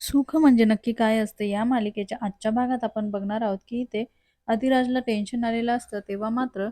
सुख म्हणजे नक्की काय असते? या मालिकेच्या आजच्या भागात आपण बघणार आहोत की इथे अधिराजला टेन्शन आलेलं असतं तेव्हा मात्र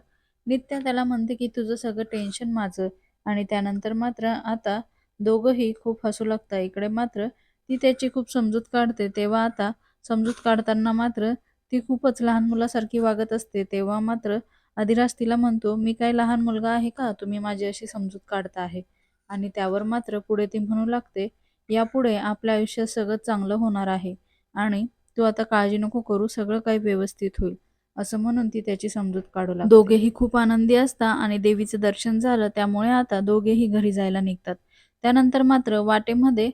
नित्या त्याला म्हणते की तुझं सगळं टेन्शन माझं. आणि त्यानंतर मात्र आता दोघंही खूप हसू लागतं इकडे मात्र ती त्याची खूप समजूत काढते. तेव्हा आता समजूत काढताना मात्र ती खूपच लहान मुलासारखी वागत असते. तेव्हा मात्र अधिराज तिला म्हणतो मी काय लहान मुलगा आहे का? तुम्ही माझी अशी समजूत काढता आहे. आणि त्यावर मात्र पुढे ती म्हणू लागते यापुढे आपल्या आयुष्यात सगळं चांगलं होणार आहे आणि तू आता काळजी नको करू सगळं काही व्यवस्थित होईल असं म्हणून ती त्याची समजूत काढू लागते. दोघेही खूप आनंदी असतात आणि देवीचं दर्शन झालं त्यामुळे आता दोघेही घरी जायला निघतात. त्यानंतर मात्र वाटेमध्ये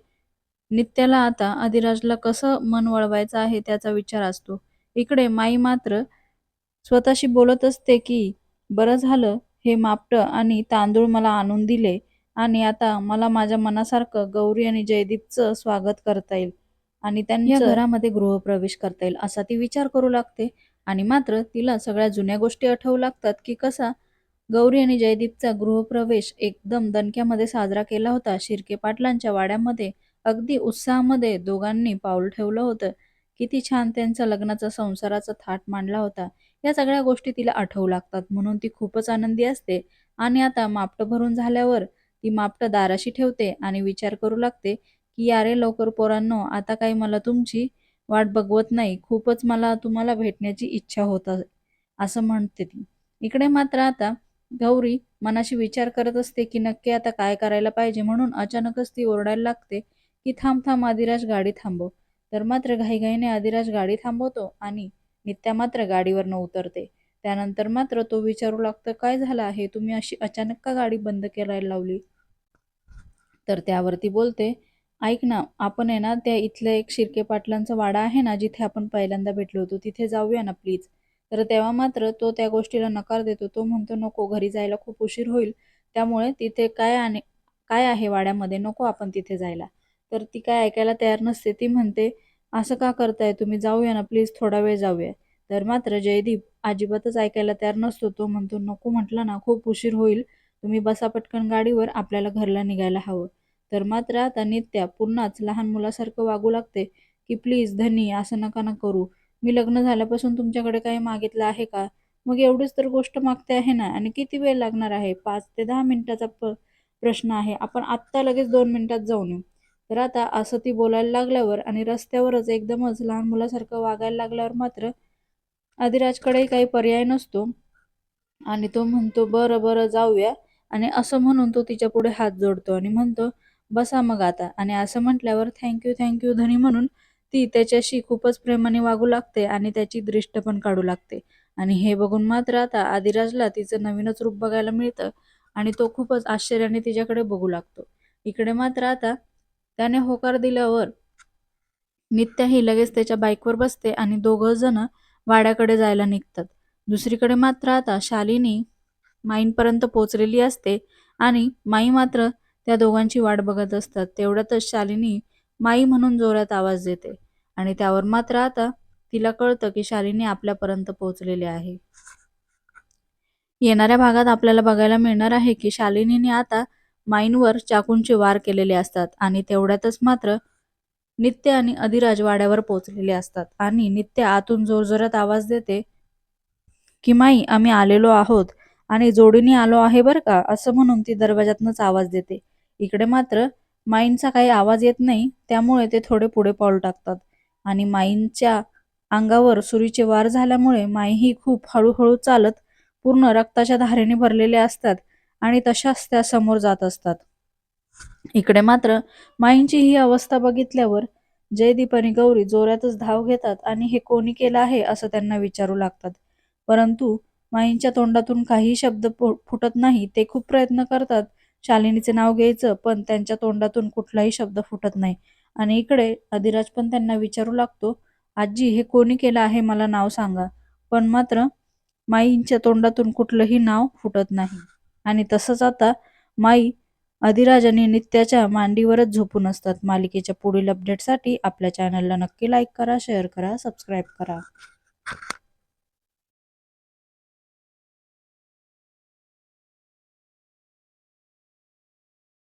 नित्याला आता अधिराजला कसं मन वळवायचं आहे त्याचा विचार असतो. इकडे माई मात्र स्वतःशी बोलत असते की बरं झालं हे मापटं आणि तांदूळ मला आणून दिले आणि आता मला माझ्या मनासारखं गौरी आणि जयदीपचं स्वागत करता येईल आणि त्यांच्या घरामध्ये गृहप्रवेश करता येईल असा ती विचार करू लागते. आणि मात्र तिला सगळ्या जुन्या गोष्टी आठवू लागतात की कसा गौरी आणि जयदीपचा गृहप्रवेश एकदम दणक्यामध्ये साजरा केला होता. शिर्के पाटलांच्या वाड्यामध्ये अगदी उत्साहामध्ये दोघांनी पाऊल ठेवलं होतं किती छान त्यांचा लग्नाचा संसाराचा थाट मांडला होता. या सगळ्या गोष्टी तिला आठवू लागतात म्हणून ती खूपच आनंदी असते. आणि आता मापटं भरून झाल्यावर ती मापट दाराशी ठेवते आणि विचार करू लागते की यारे लवकर पोरांनो आता काही मला तुमची वाट बघवत नाही. खूपच मला तुम्हाला भेटण्याची इच्छा होत आहे असं म्हणते ती. इकडे मात्र आता गौरी मनाशी विचार करत असते की नक्की आता काय करायला पाहिजे? म्हणून अचानकच ती ओरडायला लागते की थांब थांब आदिराज गाडी थांबव. तर मात्र घाईघाईने आदिराज गाडी थांबवतो आणि नित्या मात्र गाडीवरनं उतरते. त्यानंतर मात्र तो विचारू लागतो काय झालं आहे? तुम्ही अशी अचानक का गाडी बंद करायला लावली? तर त्यावरती बोलते ऐक ना आपण आहे ना त्या इथल्या एक शिर्के पाटलांचा वाडा आहे ना जिथे आपण पहिल्यांदा भेटलो होतो तिथे जाऊया ना प्लीज तर तेव्हा मात्र तो त्या गोष्टीला नकार देतो. तो म्हणतो नको घरी जायला खूप उशीर होईल. त्यामुळे तिथे काय आणि काय आहे वाड्यामध्ये? नको आपण तिथे जायला. तर ती काय ऐकायला तयार नसते. ती म्हणते असं का करताय तुम्ही? जाऊया ना प्लीज थोडा वेळ जाऊया. तर मात्र जयदीप अजिबातच ऐकायला तयार नसतो. तो म्हणतो नको म्हटलं ना खूप उशीर होईल. तुम्ही बसा पटकन गाडीवर आपल्याला घरला निघायला हवं. तर मात्र आता नित्या पुन्हाच लहान मुलासारखं वागू लागते की प्लीज धनी असं नका ना करू. मी लग्न झाल्यापासून तुमच्याकडे काही मागितलं आहे का? मग एवढीच तर गोष्ट मागते आहे ना? आणि किती वेळ लागणार आहे? पाच ते दहा मिनिटाचा प प्रश्न आहे. आपण आत्ता लगेच दोन मिनिटात जाऊन येऊ. तर आता असं ती बोलायला लागल्यावर आणि रस्त्यावरच एकदमच लहान मुलासारखं वागायला लागल्यावर मात्र आदिराजकडेही काही पर्याय नसतो. आणि तो म्हणतो बरं बरं जाऊया. आणि असं म्हणून तो तिच्या पुढे हात जोडतो आणि म्हणतो बसा मग आता. आणि असं म्हटल्यावर थँक्यू थँक्यू धनी म्हणून ती त्याच्याशी खूपच प्रेमाने वागू लागते आणि त्याची दृष्ट पण काढू लागते. आणि हे बघून मात्र आता आदिराजला तिचं नवीनच रूप बघायला मिळतं आणि तो खूपच आश्चर्याने तिच्याकडे बघू लागतो. इकडे मात्र आता त्याने होकार दिल्यावर नित्याही लगेच त्याच्या बाईकवर बसते आणि दोघं जण वाड्याकडे जायला निघतात. दुसरीकडे मात्र आता शालिनी माईंपर्यंत पोचलेली असते आणि माई मात्र त्या दोघांची वाट बघत असतात. तेवढ्यातच शालिनी माई म्हणून जोरात आवाज देते आणि त्यावर मात्र आता तिला कळतं की शालिनी आपल्यापर्यंत पोहोचलेली आहे. येणाऱ्या भागात आपल्याला बघायला मिळणार आहे की शालिनीने आता माईंवर चाकूंचे वार केलेले असतात आणि तेवढ्यातच मात्र नित्य आणि अधिराज वाड्यावर पोचलेले असतात आणि नित्य आतून जोरजोरात आवाज देते की माई आम्ही आलेलो आहोत. आणि जोडीने आलो आहे बरं का असं म्हणून ती दरवाजातनच आवाज देते. इकडे मात्र माईंचा काही आवाज येत नाही त्यामुळे ते थोडे पुढे पाऊल टाकतात. आणि माईंच्या अंगावर सुरीचे वार झाल्यामुळे माईही खूप हळूहळू चालत पूर्ण रक्ताच्या धारेने भरलेले असतात आणि तशाच त्या समोर जात असतात. इकडे मात्र माईंची ही अवस्था बघितल्यावर जयदीप आणि गौरी जोरातच धाव घेतात आणि हे कोणी केलं आहे असं त्यांना विचारू लागतात. परंतु माईंच्या तोंडातून काही शब्द फुटत नाही ते खूप प्रयत्न करतात. शालिनीचे नाव घ्यायचं पण त्यांच्या तोंडातून कुठलाही शब्द फुटत नाही. आणि इकडे अधिराज पण त्यांना विचारू लागतो आजी हे कोणी केलं आहे? मला नाव सांगा. पण मात्र माईंच्या तोंडातून कुठलंही नाव फुटत नाही. आणि तसंच आता माई अधिराज आणि नित्याच्या मांडीवरच झोपून असतात. मालिकेच्या पुढील अपडेटसाठी आपल्या चॅनलला नक्की लाईक करा शेअर करा सबस्क्राईब करा.